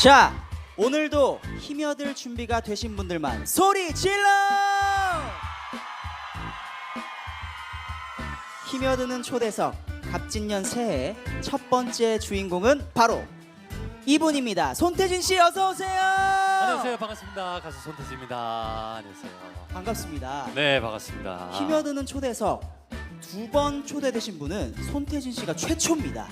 자, 오늘도 힘여들 준비가 되신 분들만 소리 질러! 힘여드는 초대석 갑진년 새해 첫 번째 주인공은 바로 이분입니다. 손태진 씨 어서 오세요. 안녕하세요 반갑습니다 가수 손태지입니다 안녕하세요 반갑습니다. 네 반갑습니다 힘여드는 초대석 두 번 초대되신 분은 손태진 씨가 최초입니다.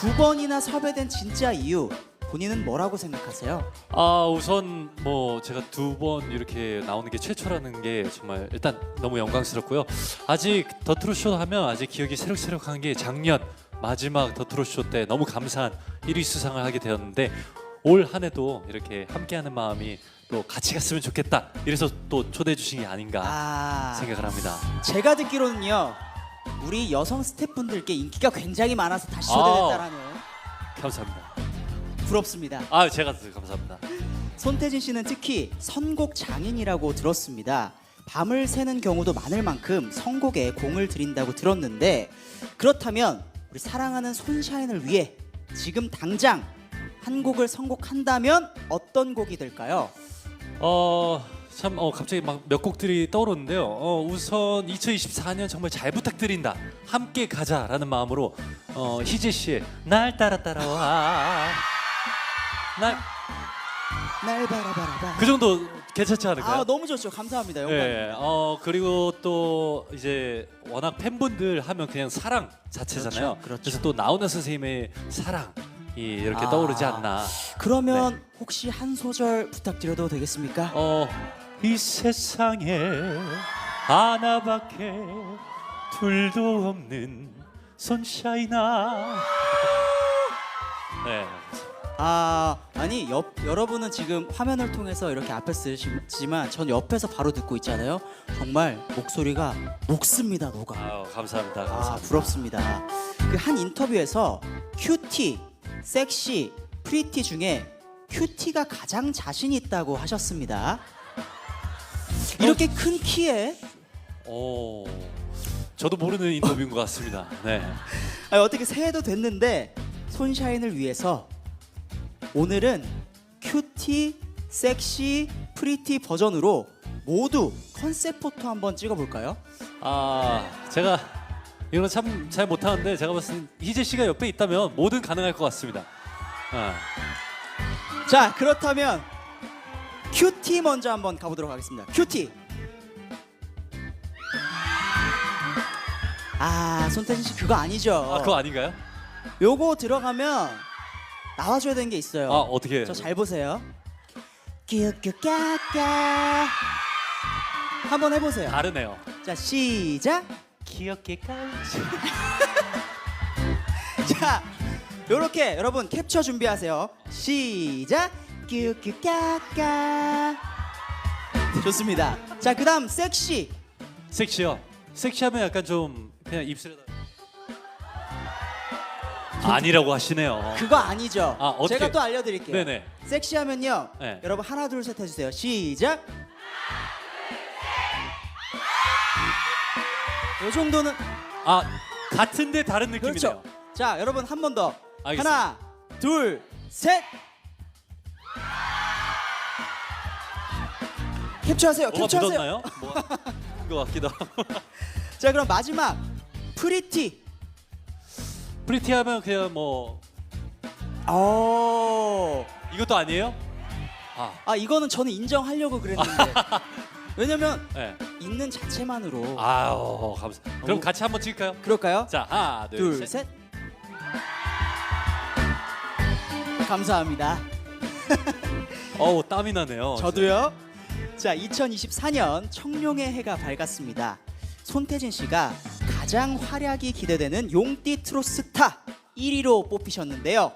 두 번이나 섭외된 진짜 이유 본인은 뭐라고 생각하세요? 아 우선 뭐 제가 두 번 이렇게 나오는 게 최초라는 게 정말 일단 너무 영광스럽고요 아직 더트로쇼 하면 아직 기억이 새록새록한 게 작년 마지막 더트로쇼 때 너무 감사한 1위 수상을 하게 되었는데 올 한 해도 이렇게 함께하는 마음이 또 같이 갔으면 좋겠다 이래서 또 초대해 주신 게 아닌가 아, 생각을 합니다 제가 듣기로는요. 우리 여성 스태프분들께 인기가 굉장히 많아서 다시 아. 초대됐다라는 감사합니다 부럽습니다. 아 제가 감사합니다 손태진 씨는 특히 선곡 장인이라고 들었습니다. 밤을 새는 경우도 많을 만큼 선곡에 공을 들인다고 들었는데 그렇다면 우리 사랑하는 손샤인을 위해 지금 당장 한 곡을 선곡한다면 어떤 곡이 될까요? 어, 참, 어, 갑자기 막 몇 곡들이 떠오르는데요. 어, 우선 2024년 정말 잘 부탁드린다. 함께 가자라는 마음으로 어, 희재 씨의 날 따라 따라와. 날, 날 바라바라봐. 그 정도 괜찮지 않을까요? 아 너무 좋죠. 감사합니다. 영광. 네, 어 그리고 또 이제 워낙 팬분들 하면 그냥 사랑 자체잖아요. 그렇죠, 그렇죠. 래서또 나훈아 선생님의 사랑 이 이렇게 아. 떠오르지 않나. 그러면 혹시 한 소절 부탁드려도 되겠습니까? 어, 이 세상에 하나밖에 둘도 없는 손샤이나. 네, 아 아니 옆 여러분은 지금 화면을 통해서 이렇게 앞에 쓰시지만 전 옆에서 바로 듣고 있잖아요. 정말 목소리가 녹습니다, 녹아. 아유, 감사합니다. 아 감사합니다. 부럽습니다. 그 한 인터뷰에서 큐티, 섹시, 프리티 중에 큐티가 가장 자신 있다고 하셨습니다. 이렇게 큰 키에 오, 저도 모르는 인터뷰인 것 같습니다. 네. 아니, 어떻게 새해도 됐는데 손샤인을 위해서 오늘은 큐티, 섹시, 프리티 버전으로 모두 컨셉 포토 한번 찍어볼까요? 아, 제가 이런 참잘 못하는데 제가 봤을 때 희재 씨가 옆에 있다면 뭐든 가능할 것 같습니다. 아, 자 그렇다면 큐티 먼저 한번 가보도록 하겠습니다. 큐티. 아 손태진 씨 그거 아니죠? 아 그거 아닌가요? 요거 들어가면 나와줘야 되는 게 있어요. 아 어떻게? 저 잘 보세요. 큐큐까까 한번 해보세요. 다르네요. 자 시작. 귀엽게 깔지. 자 요렇게 여러분 캡처 준비하세요. 시작. 큐큐 까까 좋습니다. 자 그다음 섹시. 섹시요. 섹시하면 약간 좀 그냥 입술에다. 아니라고 하시네요. 그거 아니죠? 아, 어떻게- 제가 또 알려드릴게요. 네네. 섹시하면요. 네. 여러분 하나 둘 셋 해주세요. 시작. 요 정도는 아 같은데 다른 느낌이네요. 그렇죠. 자 여러분 한 번 더. 알겠습니다. 하나 둘 셋. 캡처하세요. 뭐가 캡처하세요. 묻었나요? 뭐가 것 같기도 하고. 자 그럼 마지막 프리티. 프리티하면 그냥 뭐 어. 이것도 아니에요? 아, 아 이거는 저는 인정하려고 그랬는데 왜냐면 네. 있는 자체만으로 아유 감사. 그럼 너무- 같이 한번 찍을까요? 그럴까요? 자 하나 둘, 둘, 셋. 셋. 감사합니다. 어우 땀이 나네요. 저도요. 자, 2024년 청룡의 해가 밝았습니다. 손태진 씨가 가장 활약이 기대되는 용띠 트로스타 1위로 뽑히셨는데요.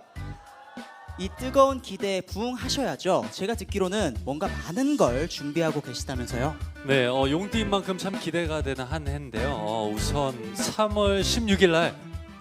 이 뜨거운 기대에 부응하셔야죠. 제가 듣기로는 뭔가 많은 걸 준비하고 계시다면서요. 네, 어, 용띠인 만큼 참 기대가 되는 한 해인데요. 어, 우선 3월 16일 날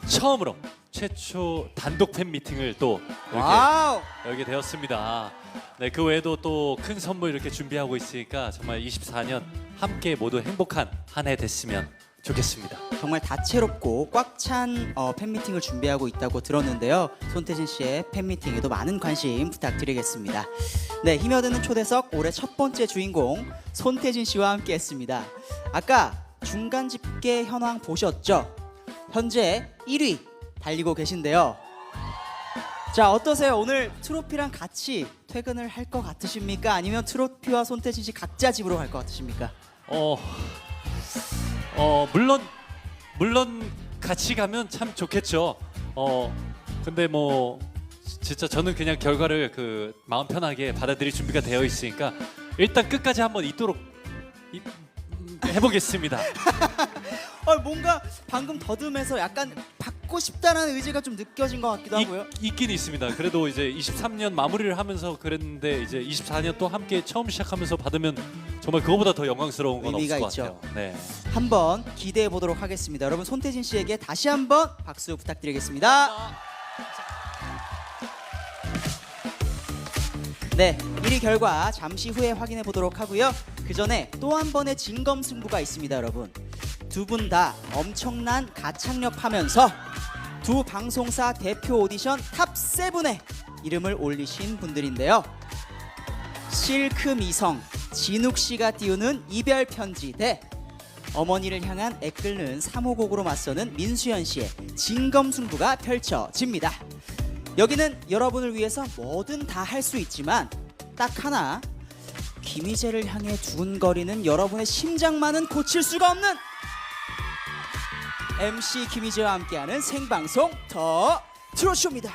처음으로 최초 단독 팬 미팅을 또 이렇게 와우! 열게 되었습니다. 네, 그 외에도 또 큰 선물 이렇게 준비하고 있으니까 정말 24년 함께 모두 행복한 한 해 됐으면 좋겠습니다. 정말 다채롭고 꽉찬 어, 팬미팅을 준비하고 있다고 들었는데요. 손태진 씨의 팬미팅에도 많은 관심 부탁드리겠습니다. 네, 힘여드는 초대석 올해 첫 번째 주인공 손태진 씨와 함께했습니다. 아까 중간 집계 현황 보셨죠? 현재 1위 달리고 계신데요. 자 어떠세요? 오늘 트로피랑 같이 퇴근을 할 것 같으십니까? 아니면 트로피와 손태진 씨 각자 집으로 갈 것 같으십니까? 어, 어 물론 물론 같이 가면 참 좋겠죠. 어, 근데 뭐 진짜 저는 그냥 결과를 그 마음 편하게 받아들일 준비가 되어 있으니까 일단 끝까지 한번 있도록 이- 음, 해보겠습니다. 어, 뭔가 방금 더듬해서 약간 받고 싶다는 의지가 좀 느껴진 것 같기도 하고요. 있, 있긴 있습니다. 그래도 이제 23년 마무리를 하면서 그랬는데 이제 24년 또 함께 처음 시작하면서 받으면 정말 그거보다 더 영광스러운 건 의미가 없을 것 있죠. 같아요. 네. 한번 기대해 보도록 하겠습니다. 여러분 손태진 씨에게 다시 한번 박수 부탁드리겠습니다. 네, 1위 결과 잠시 후에 확인해 보도록 하고요. 그 전에 또 한 번의 진검 승부가 있습니다, 여러분. 두 분 다 엄청난 가창력 하면서 두 방송사 대표 오디션 탑 세븐에 이름을 올리신 분들인데요. 실크 미성 진욱 씨가 띄우는 이별 편지 대 어머니를 향한 애끓는 3호곡으로 맞서는 민수현 씨의 진검승부가 펼쳐집니다. 여기는 여러분을 위해서 뭐든 다 할 수 있지만 딱 하나 김희재를 향해 두근거리는 여러분의 심장만은 고칠 수가 없는 MC 김희재와 함께하는 생방송 더 트롯쇼입니다.